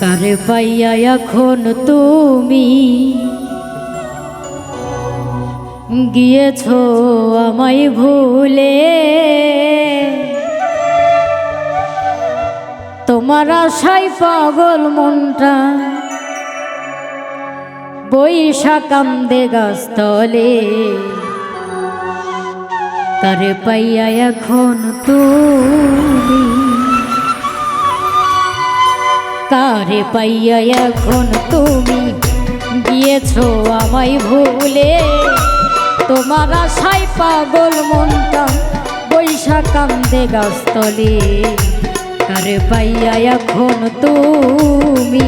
কারে পাইয়া এখন তুমি? গিয়েছ আমায় ভুলে। তোমার আশাই পাগল মনটা। বৈশা কান্দে গাছতলে। পাইয়া এখন তুমি? কারে পাইয়া এখন তুমি গিয়েছ আমায় ভুলে। তোমার আশাই পাগল মনটা বৈশাখ কান্দে গাছতলে। কারে পাইয়া এখন তুমি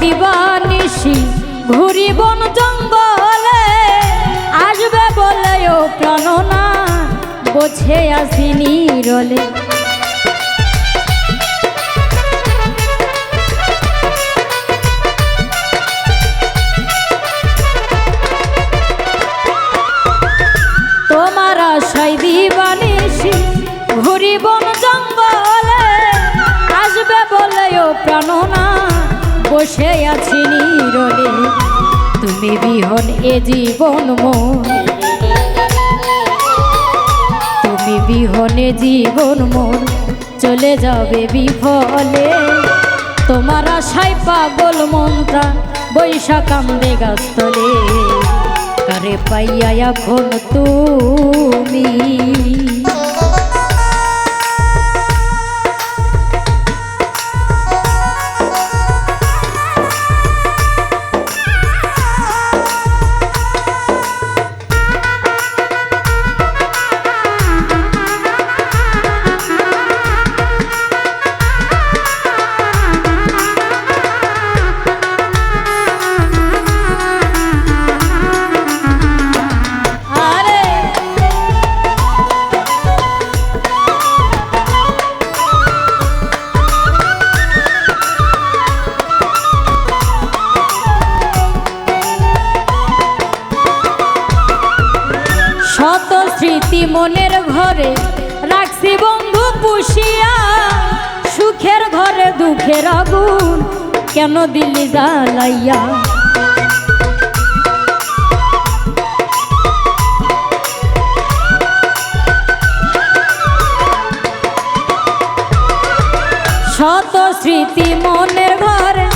দিবানিসি ঘুরি বন জঙ্গলে আসবে বলে ও বোঝে জঙ্গলে আসবে বলে ও প্রাণনা বসে আছি নীরলে। তুমি বিহন এ জীবন মন তুমি বিহনে জীবন মন চলে যাবে বিফলে। তোমার আশায় পাগল মনটা বৈশাখ কান্দে গাছতলে কারে পাইয়া এখন তুমি? স্মৃতি মনের ঘরে রাখছি বন্ধু পুষিয়া। সুখের ঘরে, দুঃখের আগুন কেন দিল্লি জ্বালাইয়া? শত স্মৃতি মনের ঘরে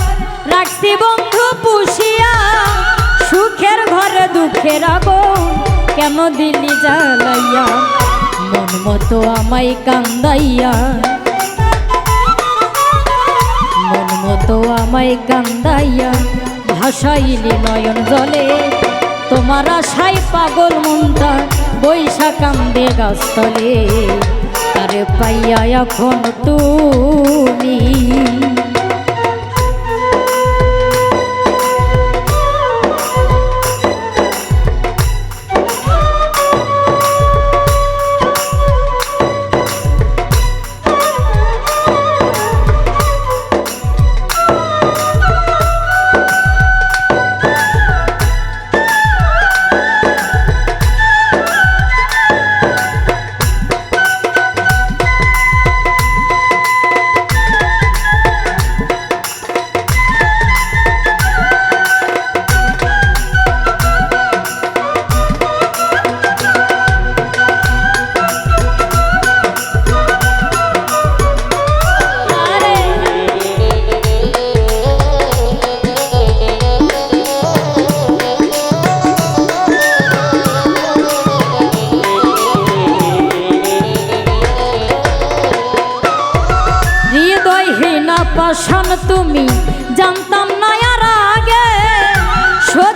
রাখছি বন্ধু পুষিয়া। সুখের ঘরে, দুঃখের আগুন কেন দিলি জ্বালাইয়া? মন মতো আমায় কান্দাইয়া। মন মতো আমায় কান্দাইয়া। ভাসাইলি নয়ন জলে, তোমার আশাই পাগল মনটা বৈশা কান্দে গাছতলে। তারে পাইয়া এখন তুমি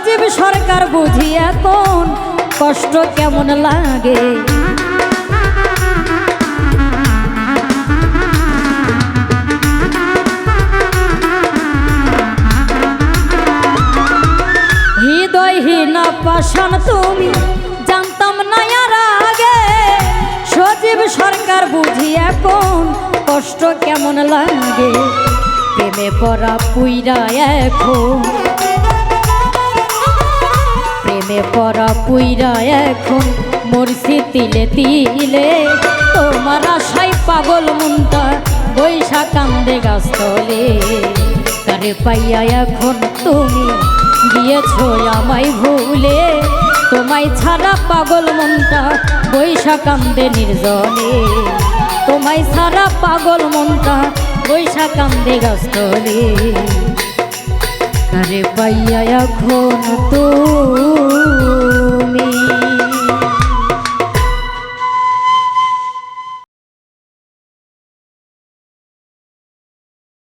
সজীব সরকার বুঝি এখন কষ্ট কেমন লাগে? হৃদয়হীন পাশান তুমি জানতাম না আর আগে। সজীব সরকার বুঝি এখন কষ্ট কেমন লাগে? প্রেমে পড়া পুইরা এখন প্রেমে পড়া পুইরা এখন মরছি তিলে তিলে। তোমার আশাই পাগল মনটা বৈশা কান্দে গাছতলে। তারে পাইয়া এখন তুমি গিয়েছ আমায় ভুলে। তোমায় ছাড়া পাগল মনটা বৈশা কান্দে নির্জনে। তোমায় ছাড়া পাগল মনটা বৈশা কান্দে গাছতলে। তারে পাইয়া এখন তো